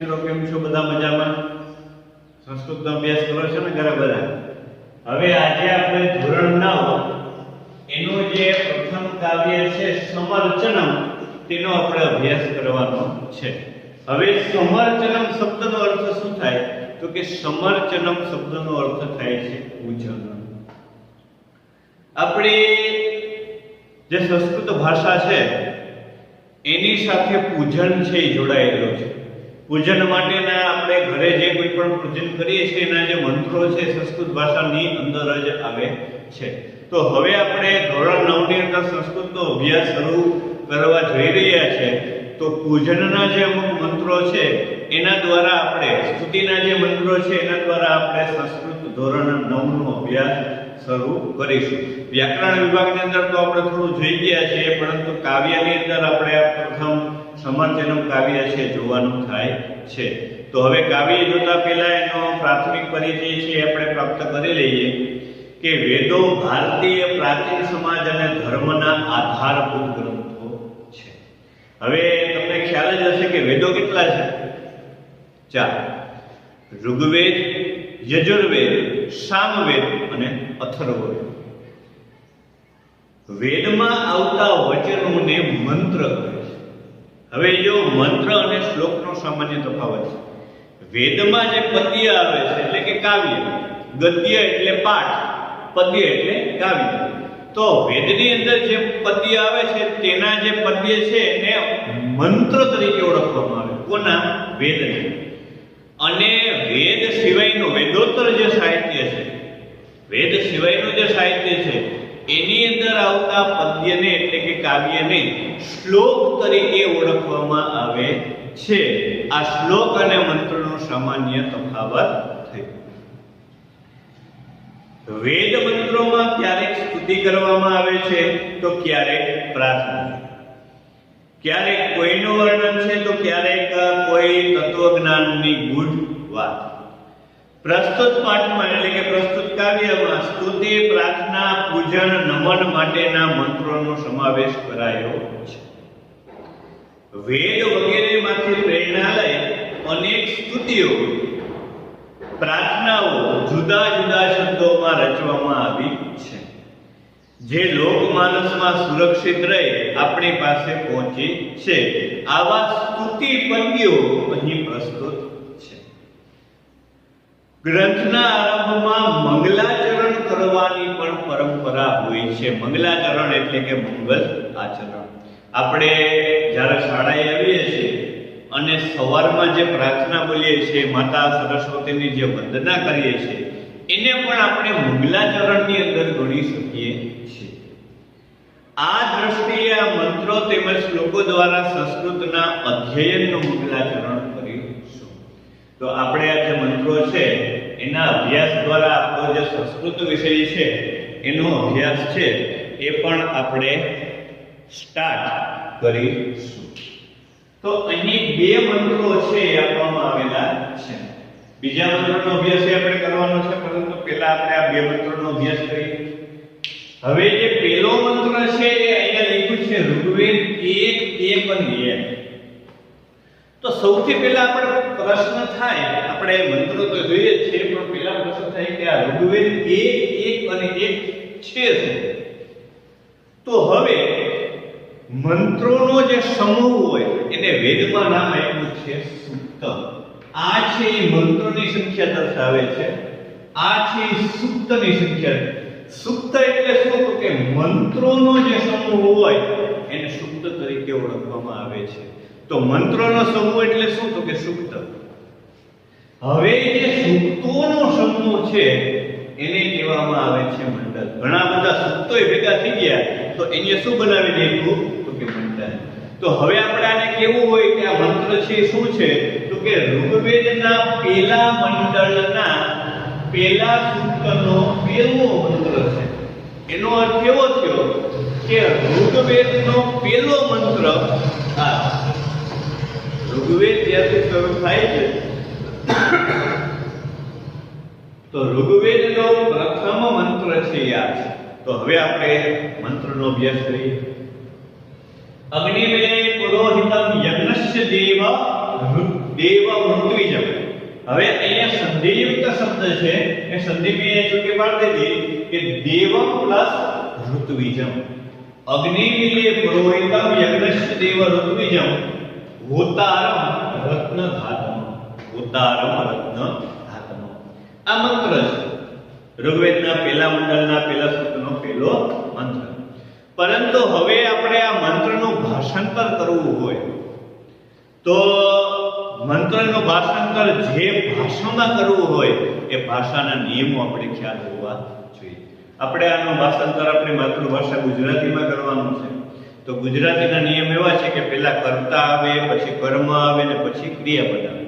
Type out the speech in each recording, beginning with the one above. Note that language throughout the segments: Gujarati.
મિત્રો, કેમ છો? બધા મજામાં? સંસ્કૃતનો અભ્યાસ કરો છો ને ઘરે બધા? હવે આજે આપણે ધોરણ નવ, એનું જે પ્રથમ કાવ્ય છે સમર્ચનમ, તેનો આપણે અભ્યાસ કરવાનો છે. હવે સમર્ચનમ શબ્દનો અર્થ શું થાય? તો કે સમર્ચનમ શબ્દનો અર્થ થાય છે પૂજન આપણી જે સંસ્કૃત ભાષા છે, એની સાથે પૂજન છે જોડાયેલો છે. પૂજન માટેના આપણે ઘરે જે કોઈ પણ પૂજન કરીએ છીએ, એના જે મંત્રો છે, સંસ્કૃત ભાષાની અંદર જ આવે છે. તો હવે આપણે ધોરણ નવની અંદર સંસ્કૃતનો અભ્યાસ શરૂ કરવા જઈ રહ્યા છે. તો પૂજનના જે અમુક મંત્રો છે, એના દ્વારા આપણે સ્તુતિના જે મંત્રો છે, એના દ્વારા આપણે સંસ્કૃત ધોરણ નવ નો અભ્યાસ શરૂ કરીશું. વ્યાકરણ વિભાગની અંદર તો આપણે થોડું જોઈ ગયા છીએ, પરંતુ કાવ્યની અંદર આપણે પ્રથમ સમર્ચનમ કાવ્ય છે, જોવાનું થાય છે. તો હવે કાવ્ય જોતા પહેલા એનો પ્રાથમિક પરિચય છે, આપણે પ્રાપ્ત કરી લઈએ કે વેદો ભારતીય પ્રાચીન સમાજ અને ધર્મના આધારભૂત ગ્રંથો છે. હવે તમને ખ્યાલ જ હશે કે વેદો કેટલા છે? ચાર. ઋગ્વેદ, યજુર્વેદ, સામવેદ અને અથર્વવેદ. વેદમાં આવતા વચનોને મંત્ર કહે હવે જો મંત્ર અને શ્લોકનો સામાન્ય તફાવત છે. વેદમાં જે પદ્ય આવે છે, એટલે કે કાવ્ય, ગદ્ય એટલે પાઠ, પદ્ય એટલે કાવ્ય. તો વેદની અંદર જે પદ્ય આવે છે, તેના જે પદ્ય છે, એને મંત્ર તરીકે ઓળખવામાં આવે. કોના? વેદને. અને વેદ સિવાયનું વેદોત્તર જે સાહિત્ય છે, વેદ સિવાયનું જે સાહિત્ય છે એની અંદર આવતા પદ્યને એટલે કે કાવ્યને શ્લોક તરીકે ઓળખવામાં આવે છે. આ શ્લોક અને મંત્રનો સામાન્ય તફાવત થયો વેદ મંત્રોમાં ક્યારેક સ્તુતિ કરવામાં આવે છે, તો ક્યારેક પ્રાર્થના. ક્યારેક કોઈનું વર્ણન છે, તો ક્યારેક કોઈ તત્વજ્ઞાનની ગુઢ વાત. પ્રસ્તુત પાઠમાં એટલે કે પ્રસ્તુત કાવ્યમાં સ્તુતિ, પ્રાર્થના, પૂજન, નમન માટેના મંત્રોનો સમાવેશ કરાયો છે. વેદ વગેરેમાંથી પ્રેરણા લઈ અનેક સ્તુતિઓ, પ્રાર્થનાઓ જુદા જુદા શબ્દોમાં રચવામાં આવી છે. જે લોકમાનસમાં સુરક્ષિત રહે, આપણી પાસે પહોંચી છે. આવા સ્તુતિ પંક્તિઓ અહીં પ્રસ્તુત ગ્રંથના આરંભમાં મંગલાચરણ કરવાની પણ પરંપરા હોય છે. મંગલાચરણ એટલે કે મંગલ આચરણ. આપણે જ્યારે શાળાએ આવીએ છીએ અને સવારમાં જે પ્રાર્થના બોલીએ છીએ, માતા સરસ્વતીની જે વંદના કરીએ છીએ, એને પણ આપણે મંગલાચરણની અંદર ગણી શકીએ છીએ. આ દ્રષ્ટિએ આ મંત્રો તેમજ શ્લોકો દ્વારા સંસ્કૃતના અધ્યયનનું મંગલાચરણ તો આપણે આ જે મંત્રો છે, એના અભ્યાસ દ્વારા આપણો જે સંસ્કૃત વિષય છે, એનો અભ્યાસ છે, એ પણ આપણે સ્ટાર્ટ કરીશું. તો અહીં બે મંત્રો છે એ આપવામાં આવેલા છે. બીજા મંત્રનો અભ્યાસ એ આપણે કરવાનો છે, પરંતુ પહેલા આપણે આ બે મંત્રોનો અભ્યાસ કરીએ. હવે જે પહેલો મંત્ર છે, એ અહીંયા લખ્યું છે, ઋગ્વેદ એક એક અને એક તો સૌથી પહેલા આપણે પ્રશ્ન થાય, આપણે મંત્રો તો જોઈએ જ છે, પણ પહેલા પ્રશ્ન થાય કે આ ઋગ્વેદ એક એક અને એક છે તો હવે મંત્રોનો જે સમૂહ હોય, એને વેદમાં નામ આપ્યું છે સુક્ત. આ છે એ મંત્રોની સંખ્યા દર્શાવે છે. આ છે એ સુક્તની સંખ્યા. સુક્ત એટલે શું? કે મંત્રોનો જે સમૂહ હોય, એને સુક્ત તરીકે ઓળખવામાં આવે છે. તો મંત્રોનો સમૂહ એટલે શું? તો કે સુક્ત. હવે જે સુક્તોનો સમૂહ છે, એને કહેવામાં આવે છે મંડળ. ઘણા બધા સુક્તોય ભેગા થઈ ગયા, તો એને શું બનાવી નાખ્યું? તો કે મંડળ. તો હવે આપણે આને કેવું હોય કે આ મંત્ર છે શું છે? તો કે ઋગ્વેદના પેલા મંડળના પેલા સૂક્તનો પહેલો મંત્ર છે. એનો અર્થ એવો થયો કે ઋગ્વેદનો પહેલો મંત્ર આ ઋગ્વેદ જ્યાંથી શરૂ થાય છે તો ઋગ્વેદનો પ્રથમ મંત્ર છે એ આ છે તો હવે આપણે મંત્રનો અભ્યાસ કરીએ અગ્નિવે પુરોહિતમ યજ્ઞસ્ય દેવ દેવ હવે અહીંયા સંધિયુક્ત શબ્દ છે એ સંધિ મેં અહીંયા છૂટી પાડી દીધી કે દેવમ પ્લસ ઋત્વિજમ અગ્નિમિલે પુરોહિતમ યજ્ઞસ્ય દેવ ઋત્વિજમ હોતારમ રત્ન ધાતમ હોતારમ રત્ન ધાતમ આ મંત્ર છે. ઋગ્વેદના પહેલા મંડળના પહેલા સૂત્રનો પહેલો મંત્ર. પરંતુ હવે આપણે આ મંત્રનું ભાષાંતર કરવું હોય, તો મંત્રનું ભાષાંતર જે ભાષામાં કરવું હોય, એ ભાષાના નિયમો આપણે ખ્યાલ હોવા જોઈએ. આપણે આનું ભાષાંતર આપણી માતૃભાષા ગુજરાતીમાં કરવાનું છે. તો ગુજરાતીના નિયમ એવા છે કે પહેલાં કર્તા આવે, પછી કર્મ આવે ને પછી ક્રિયા આવે.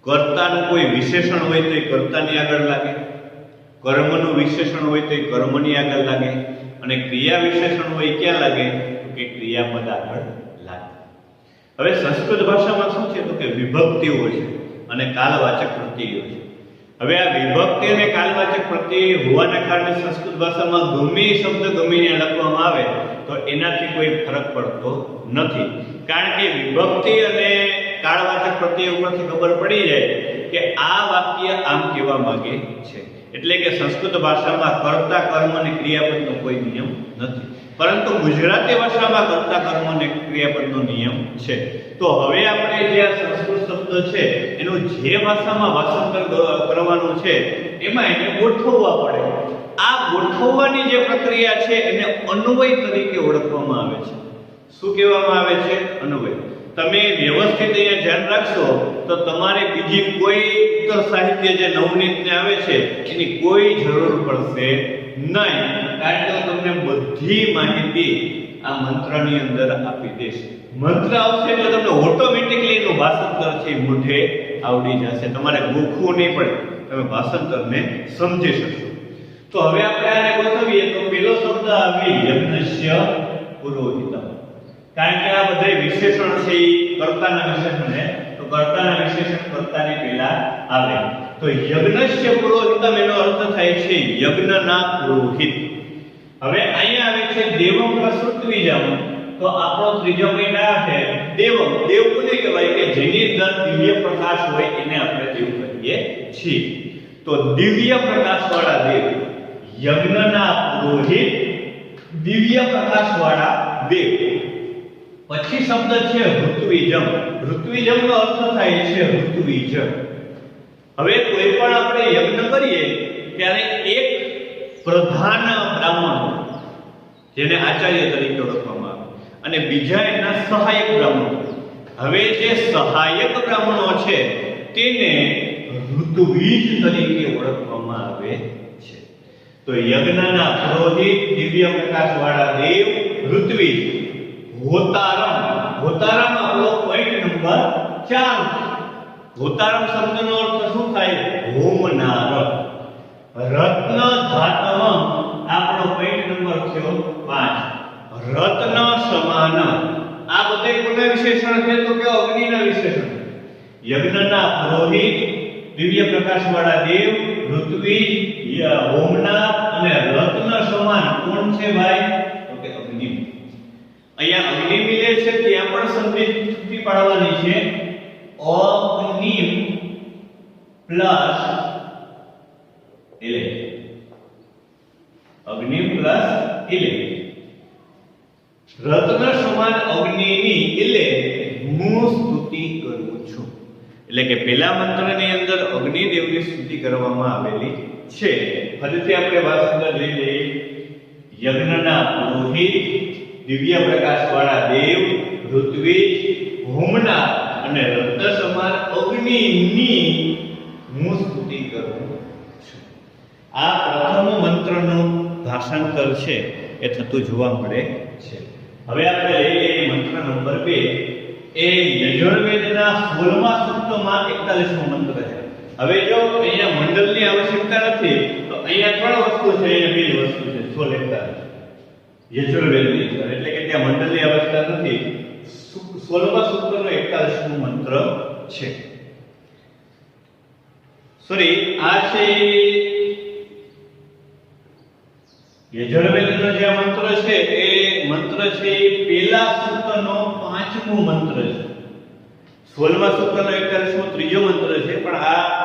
કર્તાનું કોઈ વિશેષણ હોય તો એ કર્તાની આગળ લાગે. કર્મનું વિશેષણ હોય તો એ કર્મની આગળ લાગે. અને ક્રિયા વિશેષણ હોય ક્યાં લાગે? તો કે ક્રિયાપદ આગળ લાગે. હવે સંસ્કૃત ભાષામાં શું છે? તો કે વિભક્તિઓ છે અને કાલવાચક પ્રત્યયો છે. હવે આ વિભક્તિ અને કાલવાચક પ્રત્યય હોવાના કારણે સંસ્કૃત ભાષામાં ગમે શબ્દ ગમે ત્યાં લખવામાં આવે તો એનાથી કોઈ ફરક પડતો નથી. કારણ કે વિભક્તિ અને કાળવાચક પ્રત્યય ઉપરથી ખબર પડી જાય કે આ વાક્ય આમ કહેવા માંગે છે. એટલે કે સંસ્કૃત ભાષામાં કર્તા કર્મ અને ક્રિયાપદનો કોઈ નિયમ નથી. પરંતુ ગુજરાતી ભાષામાં કર્તા કર્મ અને ક્રિયાપદનો નિયમ છે. તો હવે આપણે જે આ સંસ્કૃત શબ્દ છે, એનું જે ભાષામાં ભાષાંતર કરવાનું છે, એમાં એને ગોઠવવા પડે. આ ગોઠવવાની જે પ્રક્રિયા છે એને અન્વય તરીકે ઓળખવામાં આવે છે. શું કહેવામાં આવે છે? અન્વય. તમે વ્યવસ્થિત અહીંયા ધ્યાન રાખશો તો તમારે બીજી કોઈ સાહિત્ય જે નવનીતને આવે છે, એની કોઈ જરૂર પડશે નહીં. કારણ કે તમને બધી માહિતી આ મંત્રની અંદર આપી દઈશ. મંત્ર આવશે એટલે તમને ઓટોમેટિકલી એનું ભાષાંતર છે મોઢે આવડી જશે. તમારે ગોખવું નહીં પડે. તમે ભાષાંતરને સમજી શકશો. તો હવે આપણે આને ગોઠવીએ તો પેલો શબ્દ આવે યજ્ઞસ્ય પુરોહિતમ. કારણ કે આ બધા વિશેષણ છે એ કર્તાના વિશેષણ છે તો કર્તાના વિશેષણ કર્તાની પહેલા આવે. તો યજ્ઞસ્ય પુરોહિતમ એનો અર્થ થાય છે યજ્ઞના પુરોહિત. હવે અહીંયા આવે છે દેવમ પ્રસૃત્વિજમ. તો આપણો ત્રીજો મહિના છે. દેવ દેવ કોને કહેવાય કે જેની અંદર દિવ્ય પ્રકાશ હોય એને આપણે દેવ કહીએ છીએ. તો દિવ્ય પ્રકાશ વાળા દેવ યજ્ઞના પુરોહિત દિવ્ય પ્રકાશ વાળા દેવ. પછી શબ્દ છે ઋત્વિજમ. ઋત્વિજમ નો અર્થ થાય છે ઋત્વિજ. હવે કોઈ પણ આપણે યજ્ઞ કરીએ, ત્યારે એક પ્રધાન બ્રાહ્મણ, જેને આચાર્ય તરીકે ઓળખવામાં આવે, અને બીજા એના સહાયક બ્રાહ્મણો. હવે જે સહાયક બ્રાહ્મણો છે, તેને ઋતુવીજ તરીકે ઓળખવામાં આવે. તો યજ્ઞના પુરોહિત દિવ્ય પ્રકાશ વાળા દેવ ઋત્વિજ હોતારમ. હોતારમ આપણો પોઈન્ટ નંબર 4 હોતારમ શબ્દનો અર્થ શું થાય? હોમનાર રત્ન ધાતમ આપણો પોઈન્ટ નંબર થયો 5 રત્ન સમાન. આ બધે કોના વિશેષણ છે? તો કે અગ્નિના વિશેષણ? યજ્ઞના પુરોહિત દિવ્ય પ્રકાશ વાળા દેવ, ઋત્વિજ, ય- હોમનાર અને રત્ન સમાન કોણ છે ભાઈ? તો કે અગ્નિ. અહીંયા અગ્નિ મિલે છે, ત્યાં પણ સંધિ છૂટી પાડવાની છે. અગ્નિ પ્લસ ઇલે અગ્નિ પ્લસ ઇલે રત્ન સમાન અગ્નિની ઇલે હું સ્તુતિ કરું છું એટલે કે પહેલા મંત્રની અંદર અગ્નિદેવની સ્તુતિ કરવામાં આવેલી છે. ફરીથી આપણે ભાષાંતર લઈ લઈએ. યજ્ઞના પુરોહિત દિવ્ય પ્રકાશ વાળા દેવ, ઋત્વિજ, હોમના અને રત્ન સમાન અગ્નિની હું સ્તુતિ કરું છું. આ પ્રથમ મંત્રનું ભાષાંતર છે. એ થતું જોવા મળે છે. હવે આપણે લઈ લઈએ મંત્ર નંબર 2 એ યજુર્વેદના 16મા સૂક્તમાં 41મો મંત્ર છે. હવે જો અહીંયા મંડળની આવશ્યકતા નથી, તો અહીંયા ત્રણ વસ્તુ છે, અહીંયા બે વસ્તુ છે 16 યજુર્વેદની એટલે કે ત્યાં મંડળની આવશ્યકતા નથી. 16મા સૂક્તનો 41મો મંત્ર છે. સોરી આ છે યજુર્વેદનો જે મંત્ર છે, એ મંત્ર છે પેલા સૂક્તનો પાંચમો મંત્ર છે. સોળમા સૂક્તનો એકતાલીસમો ત્રીજો મંત્ર છે, પણ આ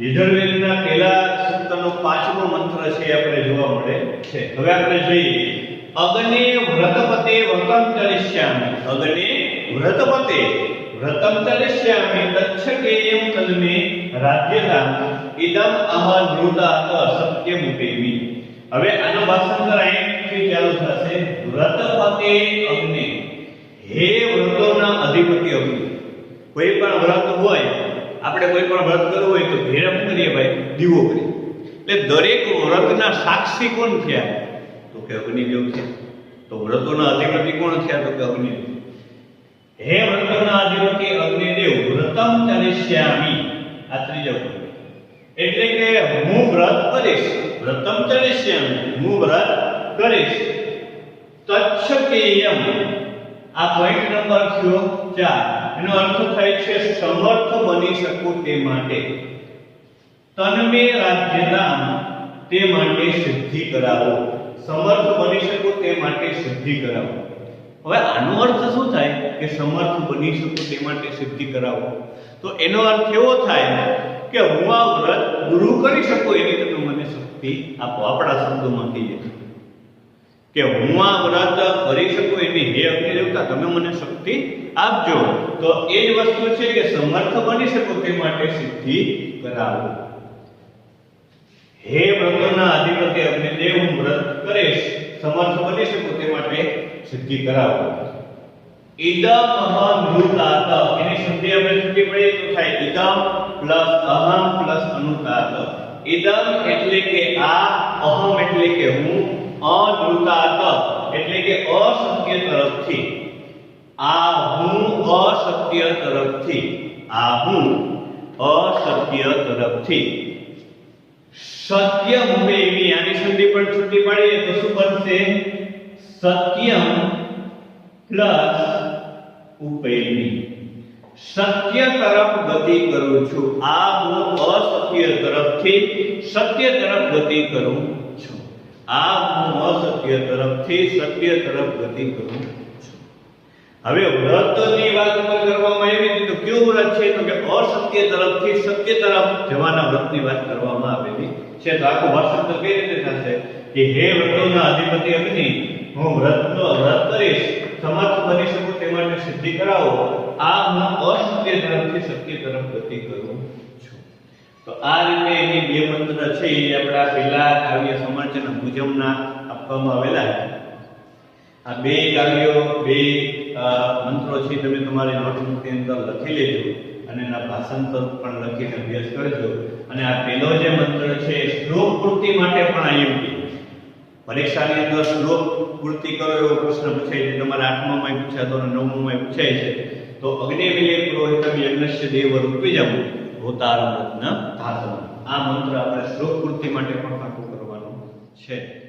યજુર્વેદના પહેલા સૂક્તનો પાંચમો મંત્ર છે, આપણે જોવા મળે છે. હવે આપણે જોઈએ. અગ્નિ વ્રતપતે વ્રતમ ચલિષ્યામિ. અગ્નિ વ્રતપતે વ્રતમ ચલિષ્યામિ તચ્છકેયમ કલમે રાજ્યતા ઇદમ અહનૃતાત સત્યમુપેમી હવે આનો ભાષાંતર અહીંથી ચાલુ થશે? વ્રતપતે અગ્નિ. હે વ્રતોના અધિપતિ અગ્નિ કોઈ પણ વ્રત હોય, આપણે કોઈ પણ વ્રત કરવું હોય તો ભેરમ કરીએ ભાઈ, દીવો કરીએ. એટલે દરેક વ્રતના સાક્ષી કોણ થયા? તો કે અગ્નિદેવ છે તો વ્રતોના અધિપતિ કોણ થયા? તો કે અગ્નિદેવ. હે વ્રતોના અધિપતિ અગ્નિદેવ, વ્રતમ ચલિષ્યામી આ ત્રીજો. એટલે કે હું વ્રત કરીશ, વ્રતમ ચલિષ્યામી હું વ્રત કરીશ. તચ્છકેયમ. આ પોઈન્ટ નંબર થયો ચાર. એનો અર્થ થાય છે સમર્થ બની શકું તે માટે. તન્મે રાજ્યદાન તે માટે સિદ્ધિ કરાવો. સમર્થ બની શકું તે માટે સિદ્ધિ કરાવો. હવે આનો અર્થ શું થાય? કે સમર્થ બની શકું તે માટે સિદ્ધિ કરાવો. તો એનો અર્થ એવો થાય કે હું આ વ્રત પૂરું કરી શકું એની તમે મને શક્તિ આપો. આપણા શબ્દોમાં કહીએ. કે હું આ વ્રત કરી શકું એની હે અગ્નિ દેવતા તમે મને શક્તિ આપજો. તો એ જ વસ્તુ છે કે સમર્થ બની શકો તે માટે સિદ્ધિ કરાવો. હે વ્રતોના અધિપતિ અગ્નિદેવ હું વ્રત કરીશ, સમર્થ બની શકું તે માટે સિદ્ધિ કરાવો. ઇદમ અહમ અનુતાત એની સંધિ આપણે છૂટી પડીએ તો થાય ઇદમ પ્લસ અહમ પ્લસ અનુતાત. ઇદમ એટલે કે આ, અહમ એટલે કે હું અનુતાત એટલે કે અસત્ય તરફથી. આ હું અસત્ય તરફથી. આ હું અસત્ય તરફથી. સત્ય મુવે એવી, આની સંધિ પણ છૂટી પાડીએ તો શું બનશે? સત્યમ પ્લસ ઉપેમી સત્ય તરફ ગતિ કરું છું. આ હું અસત્ય તરફથી સત્ય તરફ ગતિ કરું. આ હું અસત્ય તરફથી સત્ય તરફ ગતિ કરું હવે વ્રતની વાત પણ કરવામાં આવી હતી, તો કયું વ્રત છે? તો કે અસત્ય તરફથી સત્ય તરફ જવાના વ્રતની વાત કરવામાં આવેલી છે. તો આખું ભાષાંતર કઈ રીતે થશે? કે હે વ્રતોના અધિપતિ અગ્નિ, હું વ્રતનો વ્રત કરીશ સમર્થ બની શકું તે માટે સિદ્ધિ કરાવો. આ હું અસત્ય તરફથી સત્ય તરફ ગતિ કરું છું. તો આ રીતે એની બે મંત્ર છે એ આપણા પહેલા કાવ્ય સમર્ચન મુજબના આપવામાં આવેલા છે. આ બે કાવ્યો, બે મંત્રો છે તમે તમારી નોટબુકની અંદર લખી લેજો અને એના ભાષાંતર પણ લખીને અભ્યાસ કરજો. અને આ પહેલો જે મંત્ર છે શ્લોક પૂર્તિ માટે પણ આઈએમપી પરીક્ષાની અંદર શ્લોક પૂર્તિ કરો એવો પ્રશ્ન પૂછાય છે. તમારે આઠમામાં પૂછાતો અને નવમામાં પૂછાય છે. તો અગ્નિવિલે પુરોહિતમ યજ્ઞસ્ય દેવ રૂપિજમ હોતારમત્ન ધાતમ આ મંત્ર આપણે શ્લોક પૂર્તિ માટે પણ પાકું કરવાનું છે.